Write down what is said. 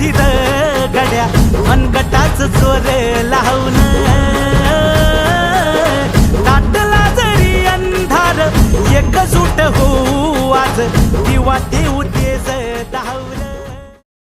पाठी गड्या मनगटाच चोर लावून ताटला जरी अंधार एक सुट होऊ आज किंवा देऊ